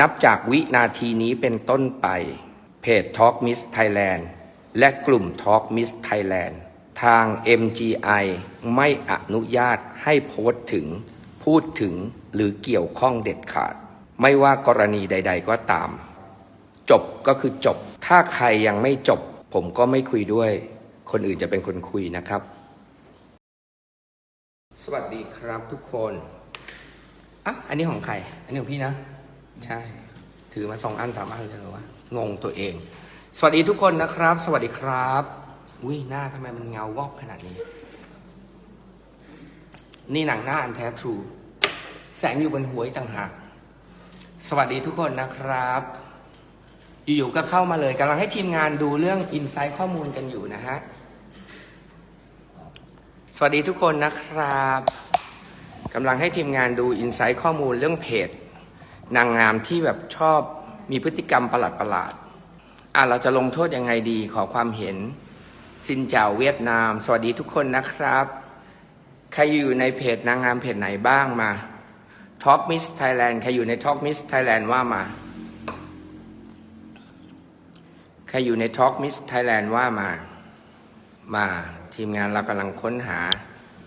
นับจากวินาทีนี้เป็นต้นไป เพจ Talk Miss Thailand และกลุ่ม Talk Miss Thailand ทาง MGI ไม่อนุญาตให้โพสต์ถึง พูดถึงหรือเกี่ยวข้องเด็ดขาด ไม่ว่ากรณีใด ๆ ก็ตาม จบก็คือจบ ถ้าใครยังไม่จบ ผมก็ไม่คุยด้วย คนอื่นจะเป็นคนคุยนะครับ สวัสดีครับทุกคนอะอันนี้ของใคร อันนี้ของพี่นะ ใช่ ถือมาสองอันสามอันเลยเหรอวะงงตัวเอง สวัสดีทุกคนนะครับ สวัสดีครับอุ้ยหน้าทำไมมันเงาวอกขนาดนี้ นี่หนังหน้าอันแท้ทรูแสงอยู่บนหัวต่างหากสวัสดีทุกคนนะครับ อยู่ๆก็เข้ามาเลยกำลังให้ทีมงานดูเรื่องอินไซต์ข้อมูลกันอยู่นะฮะสวัสดีทุกคนนะครับกำลังให้ทีมงานดูอินไซต์ข้อมูลเรื่องเพจ นางงามที่แบบชอบมีพฤติกรรมประหลาดๆอะเราจะลงโทษยังไงดีขอความเห็นซินเจ้าเวียดนาม สวัสดีทุกคนนะครับ ใครอยู่ในเพจนางงามเพจไหนบ้างมา Talk Miss Thailand ใครอยู่ใน Talk Miss Thailand ว่ามาใครอยู่ใน Talk Miss Thailand ว่ามา มาทีมงานเรากำลังค้นหา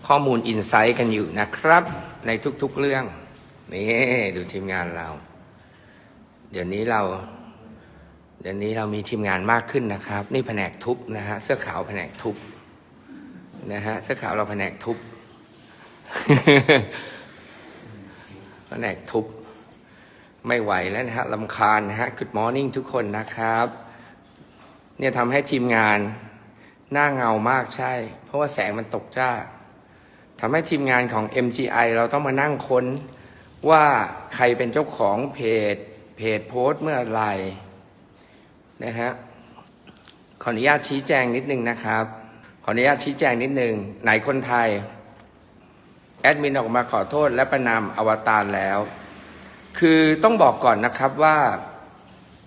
ข้อมูลอินไซต์กันอยู่นะครับ ในทุกๆเรื่อง นี่ดูทีมงานเรา เดี๋ยวนี้เรา เดี๋ยวนี้เรามีทีมงานมากขึ้นนะครับ นี่แผนกทุบนะฮะเสื้อขาวแผนกทุบนะฮะเสื้อขาวเราแผนกทุบแผนกทุบ ไม่ไหวแล้วนะฮะลำคาญนะฮะ Good morning ทุกคนนะครับ เนี่ยทำให้ทีมงานหน้าเงามากใช่ เพราะว่าแสงมันตกจ้าทำให้ทีมงานของ MGI เราต้องมานั่งค้น ว่าใครเป็นเจ้าของเพจ เพจโพสต์เมื่อไรนะฮะขออนุญาตชี้แจงนิดนึงนะครับ ขออนุญาตชี้แจงนิดนึง ไหนคนไทย แอดมินออกมาขอโทษและประนามอวตารแล้ว คือต้องบอกก่อนนะครับว่า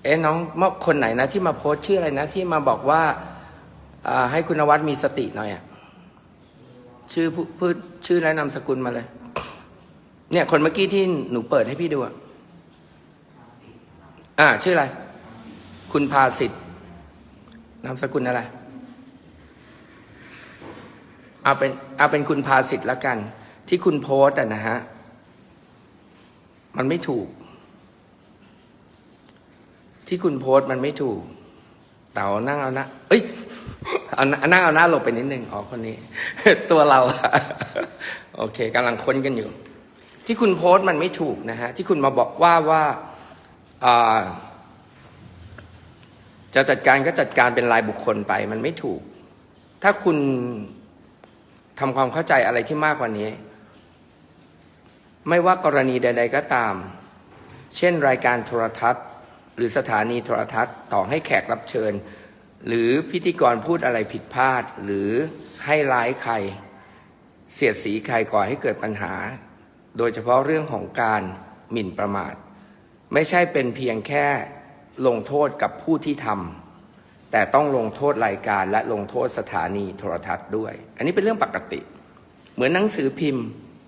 เอ๊ะน้องเมคอคนไหนนะที่มาโพสต์ชื่ออะไรนะ ที่มาบอกว่าให้คุณวัดมีสติหน่อยอะชื่อพูดชื่อและนามสกุลมาเลย เนี่ย คนเมื่อกี้ที่หนูเปิดให้พี่ดูอะอ่า ชื่ออะไร คุณพาสิทธิ์นามสกุลอะไรเอาเป็นเอาเป็นคุณพาสิทธิ์ละกัน ที่คุณโพสต์อะนะฮะ มันไม่ถูก ที่คุณโพสต์มันไม่ถูก เต๋านั่งเอาน้าเอ้ยเอานั่งเอาหน้าหลบไปนิดนึงอ๋อคนนี้ ตัวเรา โอเคกำลังค้นกันอยู่ ที่คุณโพสต์มันไม่ถูกนะฮะที่คุณมาบอกว่าว่าอ่าจะจัดการก็จัดการเป็นรายบุคคลไปมันไม่ถูก ถ้าคุณทำความเข้าใจอะไรที่มากกว่านี้ ไม่ว่ากรณีใด ๆ ก็ตาม เช่นรายการโทรทัศน์ หรือสถานีโทรทัศน์ ต่อให้แขกรับเชิญ หรือพิธีกรพูดอะไรผิดพลาด หรือให้ร้ายใคร เสียดสีใครก่อให้เกิดปัญหา โดยเฉพาะเรื่องของการหมิ่นประมาท ไม่ใช่เป็นเพียงแค่ลงโทษกับผู้ที่ทำแต่ต้องลงโทษรายการและลงโทษสถานีโทรทัศน์ด้วย อันนี้เป็นเรื่องปกติ เหมือนหนังสือพิมพ์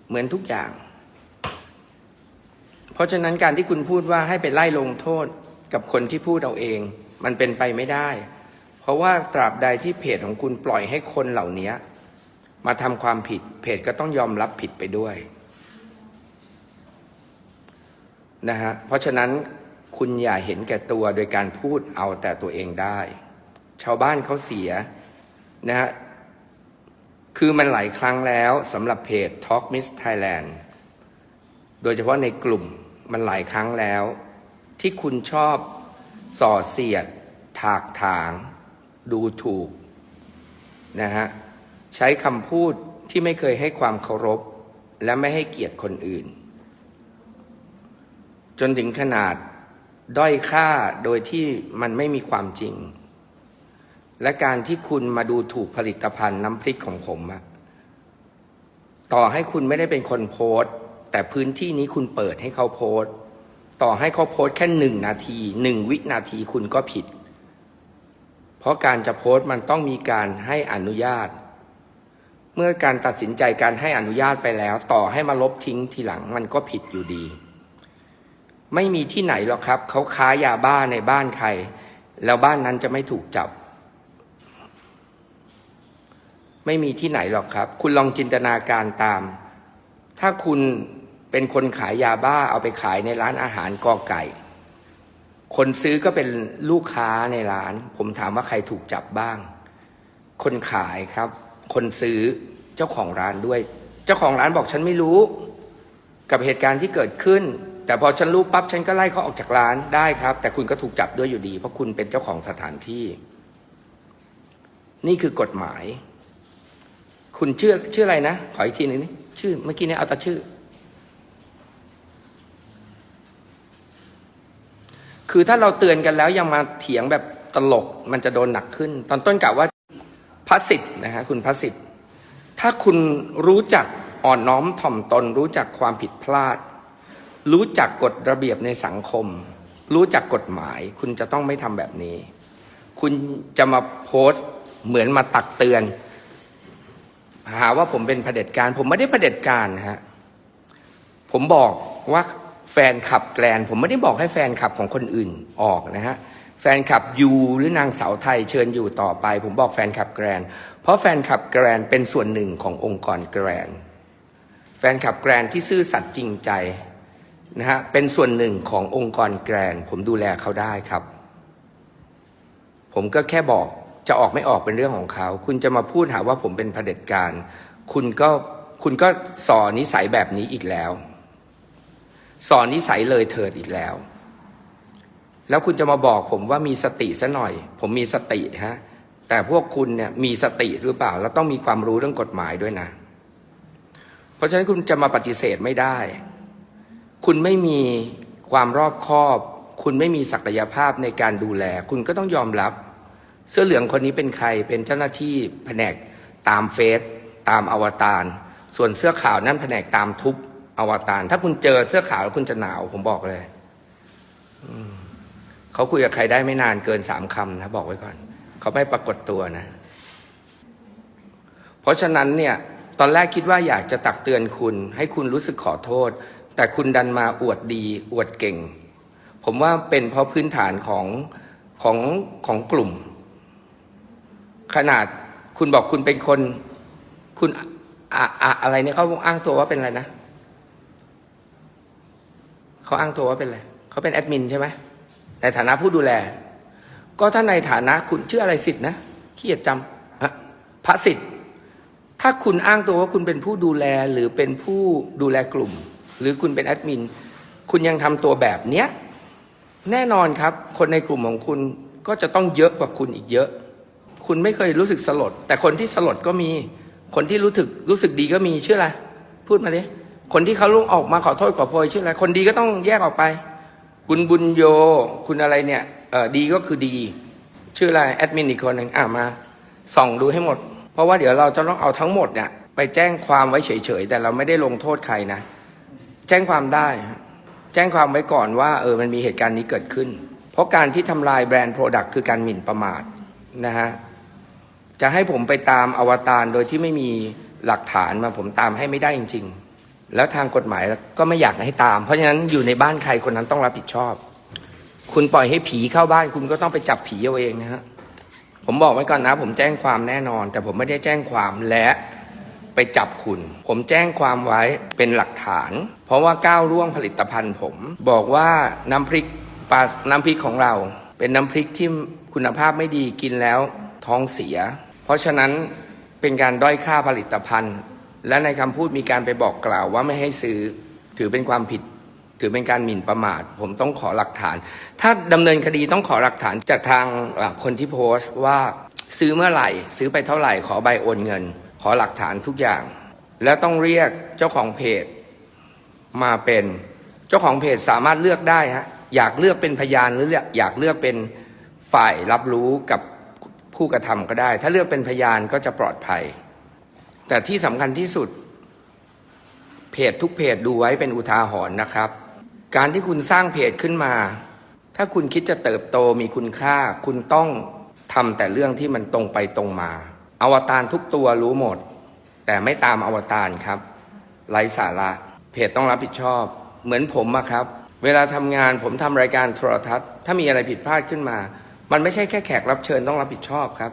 เหมือนทุกอย่าง เพราะฉะนั้นการที่คุณพูดว่าให้ไปไล่ลงโทษกับคนที่พูดเอาเอง มันเป็นไปไม่ได้ เพราะว่าตราบใดที่เพจของคุณปล่อยให้คนเหล่านี้มาทำความผิดเพจก็ต้องยอมรับผิดไปด้วย นะฮะเพราะฉะนั้นคุณอย่าเห็นแก่ตัวโดยการพูดเอาแต่ตัวเองได้ ชาวบ้านเขาเสียนะฮะคือมันหลายครั้งแล้วสำหรับเพจ Talk Miss Thailand โดยเฉพาะในกลุ่มมันหลายครั้งแล้ว ที่คุณชอบส่อเสียด ถากถาง ดูถูกนะฮะใช้คำพูดที่ไม่เคยให้ความเคารพ และไม่ให้เกียรติคนอื่น จนถึงขนาดด้อยค่าโดยที่มันไม่มีความจริง และการที่คุณมาดูถูกผลิตภัณฑ์น้ำพริกของผมอะต่อให้คุณไม่ได้เป็นคนโพสต์แต่พื้นที่นี้คุณเปิดให้เขาโพสต์ ต่อให้เขาโพสต์แค่หนึ่งนาทีหนึ่งวินาทีคุณก็ผิด เพราะการจะโพสต์มันต้องมีการให้อนุญาต เมื่อการตัดสินใจการให้อนุญาตไปแล้ว ต่อให้มาลบทิ้งทีหลังมันก็ผิดอยู่ดี ไม่มีที่ไหนหรอกครับ เขาค้ายาบ้าในบ้านใคร แล้วบ้านนั้นจะไม่ถูกจับ ไม่มีที่ไหนหรอกครับ คุณลองจินตนาการตาม ถ้าคุณเป็นคนขายยาบ้าเอาไปขายในร้านอาหารกอไก่ คนซื้อก็เป็นลูกค้าในร้าน ผมถามว่าใครถูกจับบ้าง คนขายครับ คนซื้อเจ้าของร้านด้วย เจ้าของร้านบอกฉันไม่รู้ กับเหตุการณ์ที่เกิดขึ้น แต่พอฉันรู้ปั๊บฉันก็ไล่เขาออกจากร้านได้ครับ แต่คุณก็ถูกจับด้วยอยู่ดี เพราะคุณเป็นเจ้าของสถานที่ นี่คือกฎหมาย คุณชื่อชื่ออะไรนะขออีกทีหนึ่งนี่ชื่อเมื่อกี้เนี่ยเอาแต่ชื่อ คือถ้าเราเตือนกันแล้วยังมาเถียงแบบตลกมันจะโดนหนักขึ้น ตอนต้นกล่าวว่าพัสิทธ์นะฮะคุณพัสิทธ์ถ้าคุณรู้จักอ่อนน้อมถ่อมตนรู้จักความผิดพลาด รู้จักกฎระเบียบในสังคม รู้จักกฎหมาย คุณจะต้องไม่ทำแบบนี้ คุณจะมาโพสต์เหมือนมาตักเตือน หาว่าผมเป็นเผด็จการ ผมไม่ได้เผด็จการนะฮะผมบอกว่าแฟนขับแกลน ผมไม่ได้บอกให้แฟนขับของคนอื่นออกนะฮะแฟนขับยูหรือนางสาวไทยเชิญอยู่ต่อไป ผมบอกแฟนขับแกรน เพราะแฟนขับแกรนเป็นส่วนหนึ่งขององค์กรแกรน แฟนขับแกรนที่ซื่อสัตย์จริงใจ นะฮะเป็นส่วนหนึ่งขององค์กรแกรนผมดูแลเขาได้ครับ ผมก็แค่บอกจะออกไม่ออกเป็นเรื่องของเขา คุณจะมาพูดหาว่าผมเป็นเผด็จการ คุณก็คุณก็สอนนิสัยแบบนี้อีกแล้ว สอนนิสัยเลยเถิดอีกแล้ว แล้วคุณจะมาบอกผมว่ามีสติซะหน่อย ผมมีสติฮะแต่พวกคุณเนี่ยมีสติหรือเปล่า แล้วต้องมีความรู้เรื่องกฎหมายด้วยนะ เพราะฉะนั้นคุณจะมาปฏิเสธไม่ได้ คุณไม่มีความรอบคอบ คุณไม่มีศักยภาพในการดูแล คุณก็ต้องยอมรับ เสื้อเหลืองคนนี้เป็นใครเป็นเจ้าหน้าที่แผนกตามเฟซตามอวตาร ส่วนเสื้อขาวนั่นแผนกตามทุบอวตาร ถ้าคุณเจอเสื้อขาวแล้วคุณจะหนาว ผมบอกเลยเขาคุยกับใครได้ไม่นานเกินสามคำนะบอกไว้ก่อน เขาไม่ปรากฏตัวนะ เพราะฉะนั้นเนี่ย ตอนแรกคิดว่าอยากจะตักเตือนคุณ ให้คุณรู้สึกขอโทษ แต่คุณดันมาอวดดีอวดเก่ง ผมว่าเป็นเพราะพื้นฐานของของของกลุ่ม ขนาดคุณบอกคุณเป็นคน คุณอะอะอะไรเนี่ยเขาอ้างตัวว่าเป็นอะไรนะเขาอ้างตัวว่าเป็นอะไรเขาเป็นแอดมินใช่ไหมในฐานะผู้ดูแล ก็ถ้าในฐานะคุณชื่ออะไรสิทธิ์นะขี้เกียจจำฮะพระสิทธิ์ถ้าคุณอ้างตัวว่าคุณเป็นผู้ดูแลหรือเป็นผู้ดูแลกลุ่ม หรือคุณเป็นแอดมิน คุณยังทำตัวแบบเนี้ย แน่นอนครับ คนในกลุ่มของคุณก็จะต้องเยอะกว่าคุณอีกเยอะ คุณไม่เคยรู้สึกสลด แต่คนที่สลดก็มี คนที่รู้สึกรู้สึกดีก็มีชื่ออะไร พูดมาดิ คนที่เขาลุกออกมาขอโทษขอโพยชื่ออะไร คนดีก็ต้องแยกออกไป คุณบุญโย คุณอะไรเนี่ยเออดีก็คือดี ชื่ออะไรแอดมินอีกคนหนึ่งอ่ามา ส่องดูให้หมด เพราะว่าเดี๋ยวเราจะต้องเอาทั้งหมดเนี่ยไปแจ้งความไว้เฉยๆ แต่เราไม่ได้ลงโทษใครนะ แจ้งความได้ แจ้งความไว้ก่อนว่าเออมันมีเหตุการณ์นี้เกิดขึ้น เพราะการที่ทำลายแบรนด์โปรดักต์คือการหมิ่นประมาทนะฮะจะให้ผมไปตามอวตารโดยที่ไม่มีหลักฐานมาผมตามให้ไม่ได้จริง ๆ แล้วทางกฎหมายก็ไม่อยากให้ตาม เพราะฉะนั้นอยู่ในบ้านใครคนนั้นต้องรับผิดชอบ คุณปล่อยให้ผีเข้าบ้าน คุณก็ต้องไปจับผีเอาเองนะฮะผมบอกไว้ก่อนนะ ผมแจ้งความแน่นอน แต่ผมไม่ได้แจ้งความและไปจับคุณ ผมแจ้งความไว้เป็นหลักฐาน ราะว่าก้าวล่วงผลิตภัณฑ์ผม บอกว่าน้ำพริกปลาน้ำพริกของเรา เป็นน้ำพริกที่คุณภาพไม่ดีกินแล้วท้องเสีย เพราะฉะนั้นเป็นการด้อยค่าผลิตภัณฑ์ และในคำพูดมีการไปบอกกล่าวว่าไม่ให้ซื้อถือเป็นความผิด ถือเป็นการหมิ่นประมาท ผมต้องขอหลักฐาน ถ้าดำเนินคดีต้องขอหลักฐานจากทางคนที่โพสต์ว่าซื้อเมื่อไหร่ ซื้อไปเท่าไหร่ขอใบโอนเงิน ขอหลักฐานทุกอย่าง แล้วต้องเรียกเจ้าของเพจ มาเป็นเจ้าของเพจสามารถเลือกได้ฮะอยากเลือกเป็นพยานหรืออยากเลือกเป็นฝ่ายรับรู้กับผู้กระทำก็ได้ ถ้าเลือกเป็นพยานก็จะปลอดภัย แต่ที่สำคัญที่สุด เพจทุกเพจดูไว้เป็นอุทาหรณ์นะครับ การที่คุณสร้างเพจขึ้นมา ถ้าคุณคิดจะเติบโตมีคุณค่า คุณต้องทำแต่เรื่องที่มันตรงไปตรงมา อวตารทุกตัวรู้หมด แต่ไม่ตามอวตารครับ ไร้สาระ เพจต้องรับผิดชอบ เหมือนผมอะครับ เวลาทำงานผมทำรายการโทรทัศน์ ถ้ามีอะไรผิดพลาดขึ้นมา มันไม่ใช่แค่แขกรับเชิญต้องรับผิดชอบครับ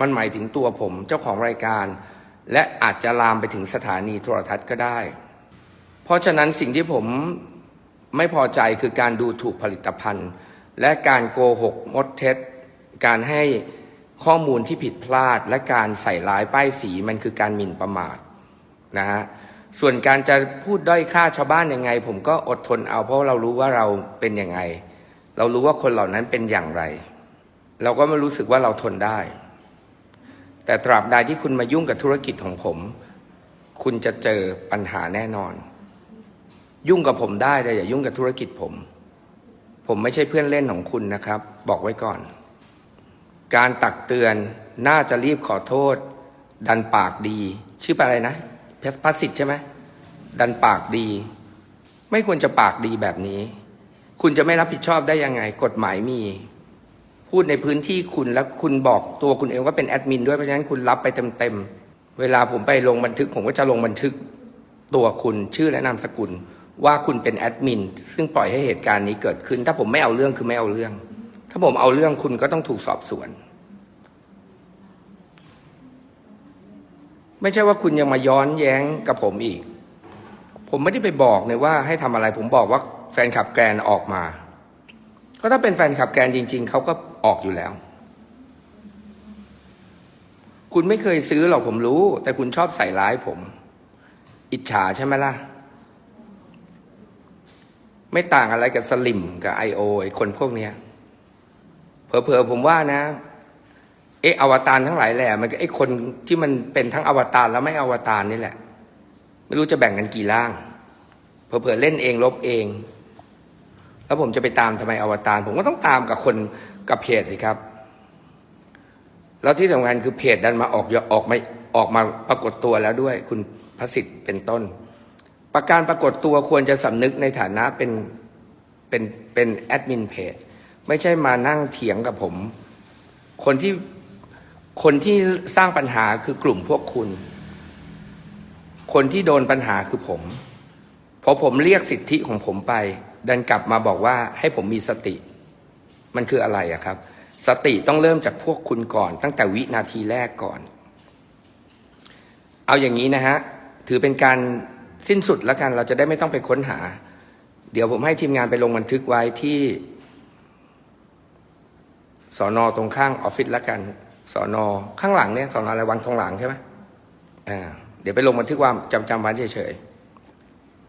มันหมายถึงตัวผมเจ้าของรายการ และอาจจะลามไปถึงสถานีโทรทัศน์ก็ได้ เพราะฉะนั้นสิ่งที่ผมไม่พอใจคือการดูถูกผลิตภัณฑ์ และการโกหกมดเท็จ การให้ข้อมูลที่ผิดพลาด และการใส่ร้ายป้ายสีมันคือการหมิ่นประมาทนะฮะ ส่วนการจะพูดด้อยค่าชาวบ้านยังไง ผมก็อดทนเอา เพราะเรารู้ว่าเราเป็นยังไง เรารู้ว่าคนเหล่านั้นเป็นอย่างไร เราก็ไม่รู้สึกว่าเราทนได้ แต่ตราบใดที่คุณมายุ่งกับธุรกิจของผม คุณจะเจอปัญหาแน่นอน ยุ่งกับผมได้แต่อย่ายุ่งกับธุรกิจผม ผมไม่ใช่เพื่อนเล่นของคุณนะครับ บอกไว้ก่อน การตักเตือนน่าจะรีบขอโทษ ดันปากดี ชื่ออะไรนะ พัสสิทธิ์ใช่ไหมดันปากดี ไม่ควรจะปากดีแบบนี้ คุณจะไม่รับผิดชอบได้ยังไง กฎหมายมี พูดในพื้นที่คุณแล้วคุณบอกตัวคุณเองว่าเป็นแอดมินด้วยเพราะฉะนั้นคุณรับไปเต็มๆเวลาผมไปลงบันทึก ผมก็จะลงบันทึกตัวคุณชื่อและนามสกุล ว่าคุณเป็นแอดมินซึ่งปล่อยให้เหตุการณ์นี้เกิดขึ้น ถ้าผมไม่เอาเรื่องคือไม่เอาเรื่อง ถ้าผมเอาเรื่องคุณก็ต้องถูกสอบสวน ไม่ใช่ว่าคุณยังมาย้อนแย้งกับผมอีก ผมไม่ได้ไปบอกเลยว่าให้ทำอะไร ผมบอกว่าแฟนคลับแกรนออกมา ก็ถ้าเป็นแฟนคลับแกรนจริง ๆเขาก็ออกอยู่แล้ว คุณไม่เคยซื้อหรอกผมรู้ แต่คุณชอบใส่ร้ายผม อิจฉาใช่ไหมล่ะ ไม่ต่างอะไรกับสลิมกับไอโอไอคนพวกเนี้ยเผลอๆผมว่านะ เอ๊ะอวตารทั้งหลายแหละมันก็ไอคนที่มันเป็นทั้งอวตารแล้วไม่อวตารนี่แหละ ไม่รู้จะแบ่งกันกี่ร่างเผลอเล่นเองลบเอง แล้วผมจะไปตามทำไมอวตาร ผมก็ต้องตามกับคนกับเพจสิครับ แล้วที่สำคัญคือเพจดันมาออกออกมาออกมาปรากฏตัวแล้วด้วย คุณพระสิทธิ์เป็นต้น ประการปรากฏตัวควรจะสำนึกในฐานะเป็นเป็นเป็นแอดมินเพจไม่ใช่มานั่งเถียงกับผม คนที่ คนที่สร้างปัญหาคือกลุ่มพวกคุณ คนที่โดนปัญหาคือผม เพอผมเรียกสิทธิของผมไป ดันกลับมาบอกว่าให้ผมมีสติ มันคืออะไรอะครับ สติต้องเริ่มจากพวกคุณก่อน ตั้งแต่วินาทีแรกก่อน เอาอย่างนี้นะฮะ ถือเป็นการสิ้นสุดแล้วกัน เราจะได้ไม่ต้องไปค้นหา เดี๋ยวผมให้ทีมงานไปลงบันทึกไว้ที่สอนอตรงข้างออฟฟิศแล้วกัน สอนอข้างหลังเนี่ยสอนออะไรวังทองหลังใช่ไหมอ่าเดี๋ยวไปลงบันทึกว่าจำจำวันเฉย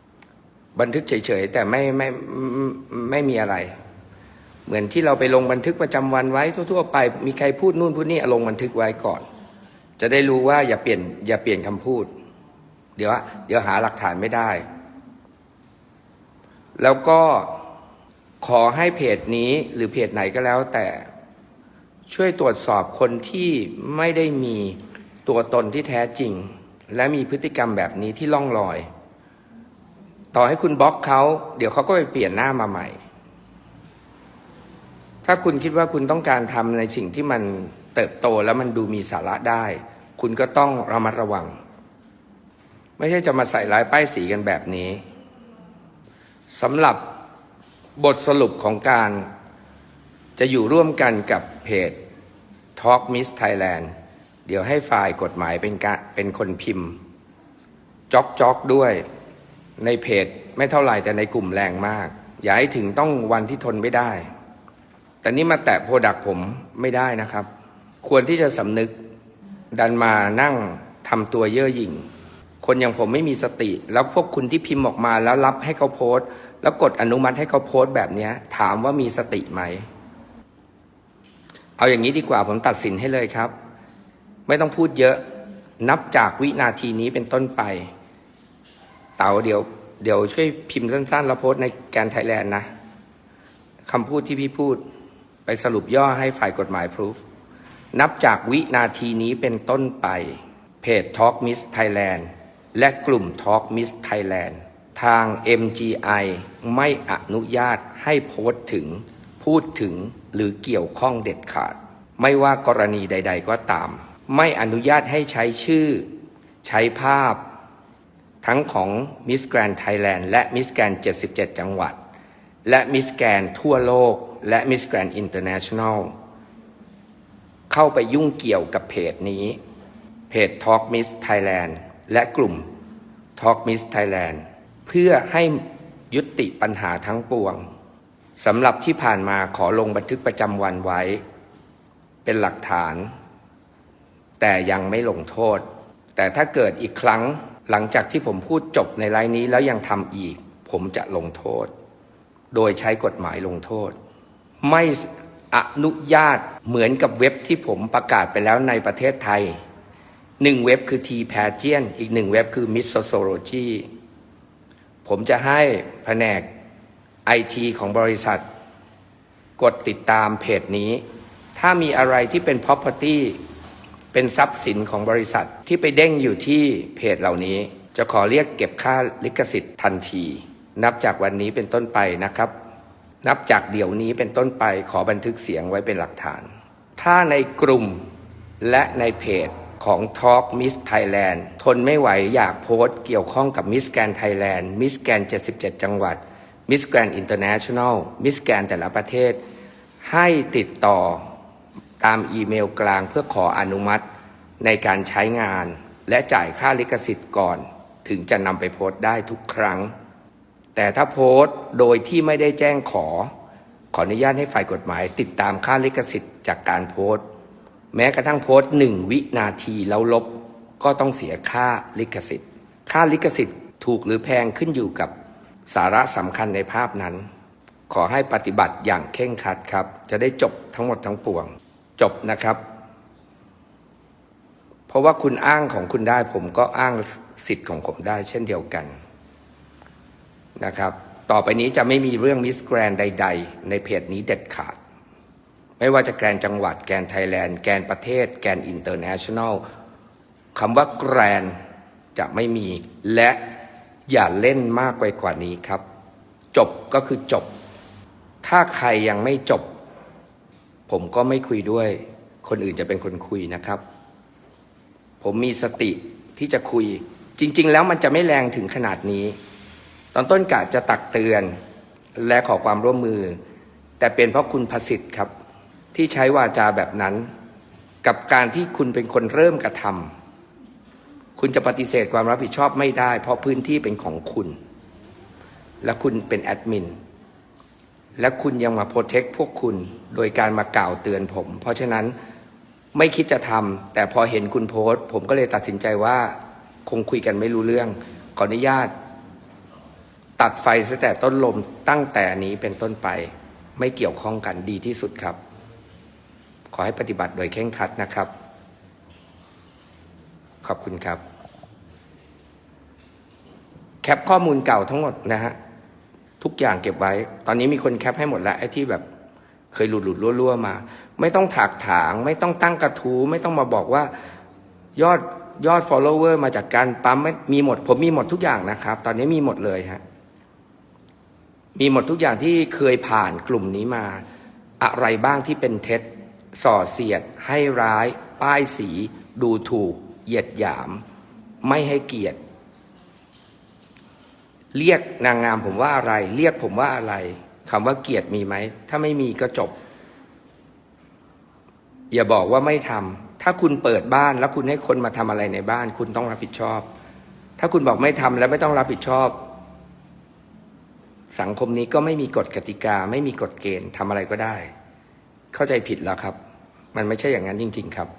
ๆบันทึกเฉยๆแต่ไม่ไม่ไม่ไม่มีอะไร เหมือนที่เราไปลงบันทึกประจำวันไว้ทั่วๆไป มีใครพูดนู่นพูดนี่ลงบันทึกไว้ก่อน จะได้รู้ว่าอย่าเปลี่ยนอย่าเปลี่ยนคำพูด เดี๋ยวเดี๋ยวหาหลักฐานไม่ได้ แล้วก็ขอให้เพจนี้หรือเพจไหนก็แล้วแต่ ช่วยตรวจสอบคนที่ไม่ได้มีตัวตนที่แท้จริง และมีพฤติกรรมแบบนี้ที่ล่องลอย ต่อให้คุณบล็อกเขา เดี๋ยวเขาก็ไปเปลี่ยนหน้ามาใหม่ ถ้าคุณคิดว่าคุณต้องการทำในสิ่งที่มันเติบโตแล้วมันดูมีสาระได้ คุณก็ต้องระมัดระวัง ไม่ใช่จะมาใส่ร้ายป้ายสีกันแบบนี้สำหรับบทสรุปของการจะอยู่ร่วมกันกับ เพจ Talk Miss Thailand เดี๋ยวให้ฝ่ายกฎหมายเป็นการเป็นคนพิมพ์จ็อกจ็อกด้วยในเพจไม่เท่าไหร่แต่ในกลุ่มแรงมาก อย่าให้ถึงต้องวันที่ทนไม่ได้ แต่นี่มาแตะโปรดักผมไม่ได้นะครับ ควรที่จะสำนึกดันมานั่งทำตัวเย่อหยิ่ง คนอย่างผมไม่มีสติ แล้วพวกคุณที่พิมพ์ออกมาแล้วรับให้เขาโพสต์ แล้วกดอนุมัติให้เขาโพสต์แบบนี้ถามว่ามีสติไหม เอาอย่างนี้ดีกว่าผมตัดสินให้เลยครับ ไม่ต้องพูดเยอะนับจากวินาทีนี้เป็นต้นไป เต๋าเดี๋ยว เดี๋ยวช่วยพิมพ์สั้นๆแล้วโพสในแกนไทยแลนด์นะคำพูดที่พี่พูดไปสรุปย่อให้ฝ่ายกฎหมายพิสูจนับจากวินาทีนี้เป็นต้นไป เพจ Talk Miss Thailand และกลุ่ม Talk Miss Thailand ทาง MGI ไม่อนุญาตให้โพสถึง พูดถึงหรือเกี่ยวข้องเด็ดขาด ไม่ว่ากรณีใด ๆ ก็ตาม ไม่อนุญาตให้ใช้ชื่อ ใช้ภาพ ทั้งของ Miss Grand Thailand และ Miss Grand 77 จังหวัด และมิสแกรนทั่วโลก และมิสแกรนอินเตอร์เนชั่นแนลเข้าไปยุ่งเกี่ยวกับเพจนี้ เพจ Talk Miss Thailand และกลุ่ม Talk Miss Thailand เพื่อให้ยุติปัญหาทั้งปวง สำหรับที่ผ่านมาขอลงบันทึกประจำวันไว้ เป็นหลักฐาน แต่ยังไม่ลงโทษ แต่ถ้าเกิดอีกครั้งหลังจากที่ผมพูดจบในไลน์นี้แล้วยังทำอีก ผมจะลงโทษ โดยใช้กฎหมายลงโทษ ไม่อนุญาตเหมือนกับเว็บที่ผมประกาศไปแล้วในประเทศไทยหนึ่งเว็บคือ T p a g e a n อีกหนึ่งเว็บคือ Missology ผมจะให้แผนก ไอทีของบริษัท กดติดตามเพจนี้ ถ้ามีอะไรที่เป็น property เป็นทรัพย์สินของบริษัทที่ไปเด้งอยู่ที่เพจเหล่านี้ จะขอเรียกเก็บค่าลิขสิทธิ์ทันที นับจากวันนี้เป็นต้นไปนะครับ นับจากเดี๋ยวนี้เป็นต้นไปขอบันทึกเสียงไว้เป็นหลักฐาน ถ้าในกลุ่มและในเพจของ Talk Miss Thailand ทนไม่ไหวอยากโพสต์เกี่ยวข้องกับ Miss Grand Thailand Miss Grand 77 จังหวัด Miss Grand International Miss Grand แต่ละประเทศ ให้ติดต่อตามอีเมลกลางเพื่อขออนุมัติในการใช้งาน และจ่ายค่าลิขสิทธิ์ก่อน ถึงจะนำไปโพสต์ได้ทุกครั้ง แต่ถ้าโพสต์โดยที่ไม่ได้แจ้งขอ ขออนุญาตให้ฝ่ายกฎหมาย ติดตามค่าลิขสิทธิ์จากการโพสต์ แม้กระทั่งโพสต์หนึ่งวินาทีแล้วลบ ก็ต้องเสียค่าลิขสิทธิ์ ค่าลิขสิทธิ์ถูกหรือแพงขึ้นอยู่กับ สาระสำคัญในภาพนั้น ขอให้ปฏิบัติอย่างเคร่งคัดครับ จะได้จบทั้งหมดทั้งปวง จบนะครับ เพราะว่าคุณอ้างของคุณได้ผมก็อ้างสิทธิ์ของผมได้เช่นเดียวกันนะครับ ต่อไปนี้จะไม่มีเรื่องมิสแกรนใด ๆ ในเพจนี้เด็ดขาด ไม่ว่าจะแกรนจังหวัดแกรนไทยแลนด์แกรนประเทศ แกรนอินเตอร์เนชั่นแนลคำว่าแกรนจะไม่มีและ อย่าเล่นมากไปกว่านี้ครับ จบก็คือจบ ถ้าใครยังไม่จบ ผมก็ไม่คุยด้วย คนอื่นจะเป็นคนคุยนะครับ ผมมีสติที่จะคุย จริง ๆ แล้วมันจะไม่แรงถึงขนาดนี้ ตอนต้นกะจะตักเตือน และขอความร่วมมือ แต่เป็นเพราะคุณประสิทธิ์ครับ ที่ใช้วาจาแบบนั้น กับการที่คุณเป็นคนเริ่มกระทำ คุณจะปฏิเสธความรับผิดชอบไม่ได้ เพราะพื้นที่เป็นของคุณ และคุณเป็นแอดมิน และคุณยังมาโปรเทคพวกคุณโดยการมากล่าวเตือนผม เพราะฉะนั้นไม่คิดจะทำแต่พอเห็นคุณโพสต์ ผมก็เลยตัดสินใจว่า คงคุยกันไม่รู้เรื่อง ขออนุญาต ตัดไฟซะแต่ต้นลมตั้งแต่นี้เป็นต้นไป ไม่เกี่ยวข้องกันดีที่สุดครับ ขอให้ปฏิบัติโดยเคร่งครัดนะครับ ขอบคุณครับ แคปข้อมูลเก่าทั้งหมดนะฮะ ทุกอย่างเก็บไว้ ตอนนี้มีคนแคปให้หมดแล้วไอ้ที่แบบเคยหลุดหลุดรั่วๆมา ไม่ต้องถากถาง ไม่ต้องตั้งกระทู้ไม่ต้องมาบอกว่ายอดยอด follower มาจากการปั๊มไม่มีหมด ผมมีหมดทุกอย่างนะครับ ตอนนี้มีหมดเลยฮะมีหมดทุกอย่างที่เคยผ่านกลุ่มนี้มา อะไรบ้างที่เป็นเท็จส่อเสียด ให้ร้าย ป้ายสี ดูถูก เหยียดหยาม ไม่ให้เกียรติ เรียกนางงามผมว่าอะไร เรียกผมว่าอะไรคำว่าเกียรติมีไหม ถ้าไม่มีก็จบ อย่าบอกว่าไม่ทำถ้าคุณเปิดบ้านแล้วคุณให้คนมาทำอะไรในบ้าน คุณต้องรับผิดชอบ ถ้าคุณบอกไม่ทำแล้วไม่ต้องรับผิดชอบ สังคมนี้ก็ไม่มีกฎกติกา ไม่มีกฎเกณฑ์ทำอะไรก็ได้ เข้าใจผิดแล้วครับ มันไม่ใช่อย่างนั้นจริง ๆ ครับ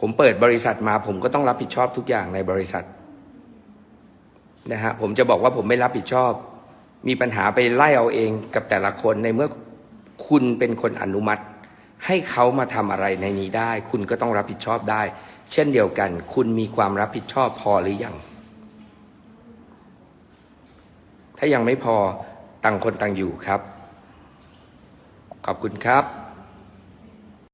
ผมเปิดบริษัทมา ผมก็ต้องรับผิดชอบทุกอย่างในบริษัทนะฮะผมจะบอกว่าผมไม่รับผิดชอบ มีปัญหาไปไล่เอาเองกับแต่ละคนในเมื่อคุณเป็นคนอนุมัติ ให้เขามาทำอะไรในนี้ได้ คุณก็ต้องรับผิดชอบได้ เช่นเดียวกัน คุณมีความรับผิดชอบพอหรือยังถ้ายังไม่พอต่างคนต่างอยู่ครับ ขอบคุณครับ